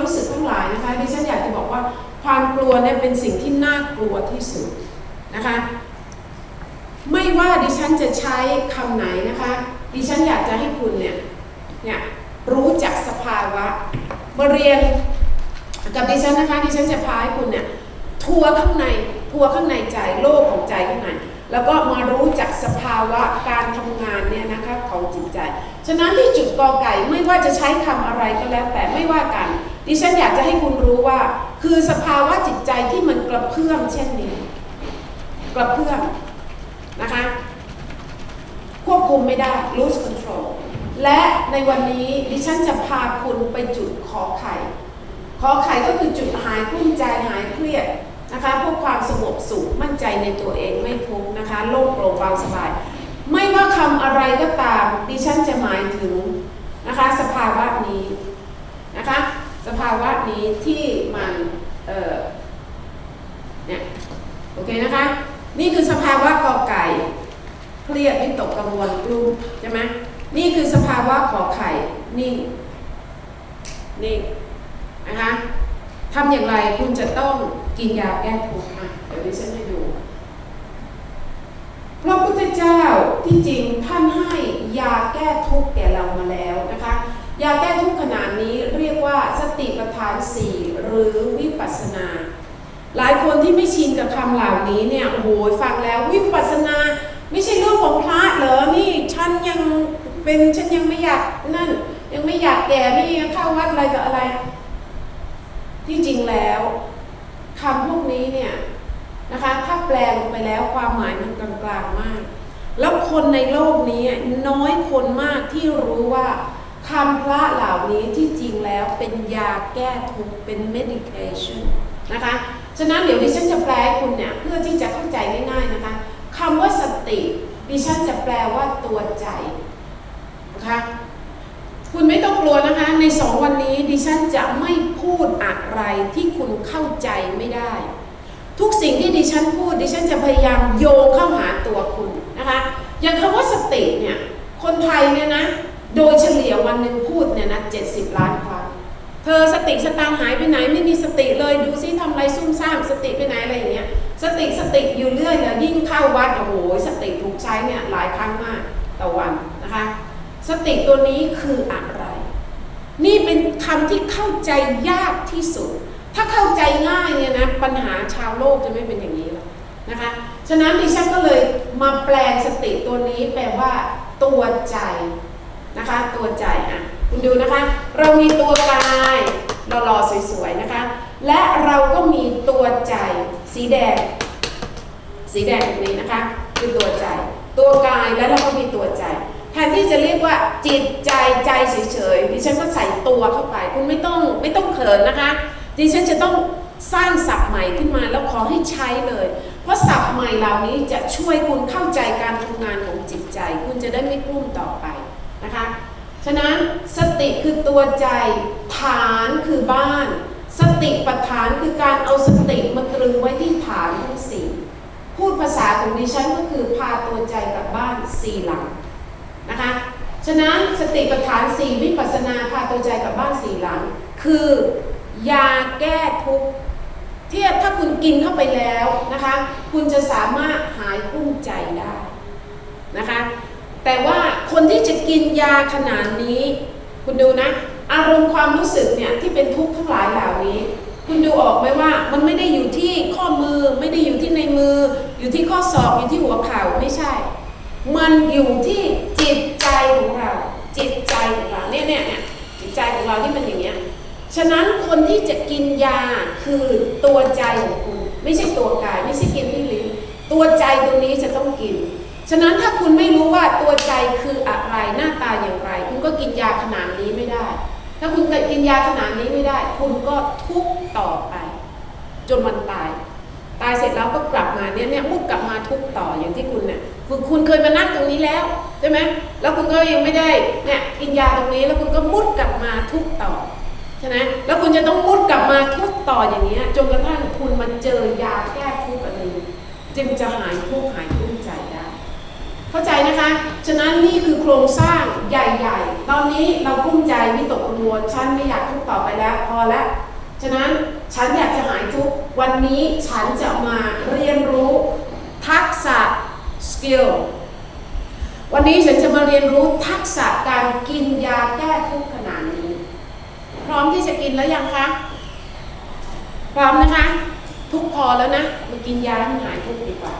รู้สึกทั้งหลายนะคะดิฉันอยากจะบอกว่าความกลัวเนี่ยเป็นสิ่งที่น่ากลัวที่สุดนะคะไม่ว่าดิฉันจะใช้คำไหนนะคะ ดิฉันอยากจะให้คุณเนี่ยเนี่ยรู้จักสภาวะมาเรียนกับดิฉันนะคะดิฉันจะพาให้คุณเนี่ยทัวร์ข้างในทัวร์ข้างในใจโลกของใจข้างในแล้วก็มารู้จักสภาวะการทำงานเนี่ยนะคะของจิตใจ ฉะนั้นที่จุดกอไก่ไม่ว่าจะใช้คำอะไรก็แล้วแต่ไม่ว่ากัน ดิฉันอยากจะให้คุณรู้ว่า คือสภาวะจิตใจที่มันกระเพื่อมเช่นนี้ กระเพื่อมนะคะควบคุมไม่ได้ lose control และในวันนี้ดิฉันจะพาคุณไปจุดขอไข่ขอไข่ก็คือจุดหายกลุ้มใจหายเครียดนะคะพวกความสงบสุขมั่นใจในตัวเองไม่ทุกนะคะโล่งโปร่งเบาสบาย ไม่ว่าคำอะไรก็ตามดิฉันจะหมายถึงนะคะสภาวะนี้นะคะ สภาวะนี้ที่มันเออเนี่ยโอเคนะคะ นี่คือสภาวะกอไก่เครียดวิตกกังวลกลุ้มใช่ไหมนี่คือสภาวะขอไข่นิ่งนิ่งนะคะทำอย่างไรคุณจะต้องกินยาแก้ทุกข์อะเดี๋ยวดิฉันให้ดูพระพุทธเจ้าที่จริงท่านให้ยาแก้ทุกข์แก่เรามาแล้วนะคะ ยาแก้ทุกข์ขนาดนี้เรียกว่าสติปัฏฐานสี่หรือวิปัสนา หลายคนที่ไม่ชินกับคำเหล่านี้เนี่ยโอ้โหฟังแล้ววิปัสนา ไม่ใช่เรื่องของพระเหรอนี่ฉันยังเป็นฉันยังไม่อยากนั่น ยังไม่อยากแก่ไม่ยังเข้าวัดอะไรกับอะไร ที่จริงแล้วคำพวกนี้เนี่ยนะคะถ้าแปลลงไปแล้วความหมายมันกลางๆมาก แล้วคนในโลกนี้น้อยคนมากที่รู้ว่า คำพระเหล่านี้ที่จริงแล้วเป็นยาแก้ทุกข์เป็น medication นะคะ ฉะนั้นเดี๋ยวดิฉันจะแปลให้คุณเนี่ยเพื่อที่จะเข้าใจง่ายๆนะคะคำว่าสติดิฉันจะแปลว่าตัวใจนะคะคุณไม่ต้องกลัวนะคะ ในสองวันนี้ดิฉันจะไม่พูดอะไรที่คุณเข้าใจไม่ได้ ทุกสิ่งที่ดิฉันพูดดิฉันจะพยายามโยงเข้าหาตัวคุณนะคะอย่างคำว่าสติเนี่ยคนไทยเนี่ยนะ โดยเฉลี่ยวันหนึ่งพูดเนี่ยนะเจ็ดสิบล้านครั้งเธอสติสตางหายไปไหนไม่มีสติเลยดูซิทำอะไรซุ่มซ่ามสติไปไหนอะไรอย่างเงี้ยสติสติอยู่เรื่อยเลยยิ่งเข้าวัดโอ้โหสติถูกใช้เนี่ยหลายครั้งมากต่อวันนะคะ สติตัวนี้คืออะไร นี่เป็นคำที่เข้าใจยากที่สุด ถ้าเข้าใจง่ายเนี่ยนะปัญหาชาวโลกจะไม่เป็นอย่างนี้หรอกนะคะฉะนั้นดิฉันก็เลยมาแปลงสติตัวนี้แปลว่าตัวใจ นะคะ ตัวใจอะคุณดูนะคะ เรามีตัวกายเรารอๆสวยๆนะคะ และเราก็มีตัวใจสีแดง สีแดงตรงนี้นะคะ คือตัวใจ ตัวกายแล้วเราก็มีตัวใจแทนที่จะเรียกว่าจิตใจใจเฉยๆดิฉันก็ใส่ตัวเข้าไป คุณไม่ต้องไม่ต้องเขินนะคะ ดิฉันจะต้องสร้างศัพท์ใหม่ขึ้นมาแล้วขอให้ใช้เลย เพราะศัพท์ใหม่เหล่านี้จะช่วยคุณเข้าใจการทำงานของจิตใจ คุณจะได้ไม่กลุ้มต่อไป นะคะ ฉะนั้นสติคือตัวใจฐานคือบ้าน สติปัฏฐานคือการเอาสติมาตรึงไว้ที่ฐานทั้งสี่พูดภาษาของดิฉันก็คือพาตัวใจกลับบ้านสี่หลังนะคะฉะนั้นสติปัฏฐานสี่วิปัสนาพาตัวใจกลับบ้านสี่หลัง คือยาแก้ทุกข์ที่ถ้าคุณกินเข้าไปแล้วนะคะ คุณจะสามารถหายกุ้มใจได้นะคะ แต่ว่าคนที่จะกินยาขนาดนี้ คุณดูนะ อารมณ์ความรู้สึกเนี่ยที่เป็นทุกข์ทั้งหลายเหล่านี้ คุณดูออกไหมว่ามันไม่ได้อยู่ที่ข้อมือไม่ได้อยู่ที่ในมือ อยู่ที่ข้อศอกอยู่ที่หัวเข่าไม่ใช่ มันอยู่ที่จิตใจของเรา จิตใจของเราเนี่ยเนี่ยเนี่ยจิตใจของเราที่มันอย่างเงี้ยฉะนั้นคนที่จะกินยาคือตัวใจของคุณ ไม่ใช่ตัวกาย ไม่ใช่กินที่ลิ้นตัวใจตรงนี้จะต้องกิน ฉะนั้นถ้าคุณไม่รู้ว่าตัวใจคืออะไรหน้าตาอย่างไร คุณก็กินยาขนาดนี้ไม่ได้ ถ้าคุณกินยาขนาดนี้ไม่ได้ คุณก็ทุกต่อไป จนวันตาย ตายเสร็จแล้วก็กลับมาเนี่ยเนี่ยมุดกลับมาทุกต่ออย่างที่คุณเนี่ยคุณคุณเคยมานั่งตรงนี้แล้วใช่ไหมแล้วคุณก็ยังไม่ได้เนี่ยกินยาตรงนี้แล้วคุณก็มุดกลับมาทุกต่อใช่ไหมแล้วคุณจะต้องมุดกลับมาทุกต่ออย่างเงี้ยจนกระทั่งคุณมาเจอยาแก้ทุกข์อันนี้จึงจะหายทุกข์หายทุกข์ เข้าใจนะคะ ฉะนั้นนี่คือโครงสร้างใหญ่ๆ ตอนนี้เรากุ้มใจวิตกกังวลฉันไม่อยากทุกข์ต่อไปแล้วพอแล้วฉะนั้นฉันอยากจะหายทุกวันนี้ฉันจะมาเรียนรู้ทักษะ skill วันนี้ฉันจะมาเรียนรู้ทักษะการกินยาแก้ทุกข์ขนาดนี้ พร้อมที่จะกินแล้วยังคะ พร้อมนะคะ ทุกพอแล้วนะมากินยาให้หายทุกข์ดีกว่า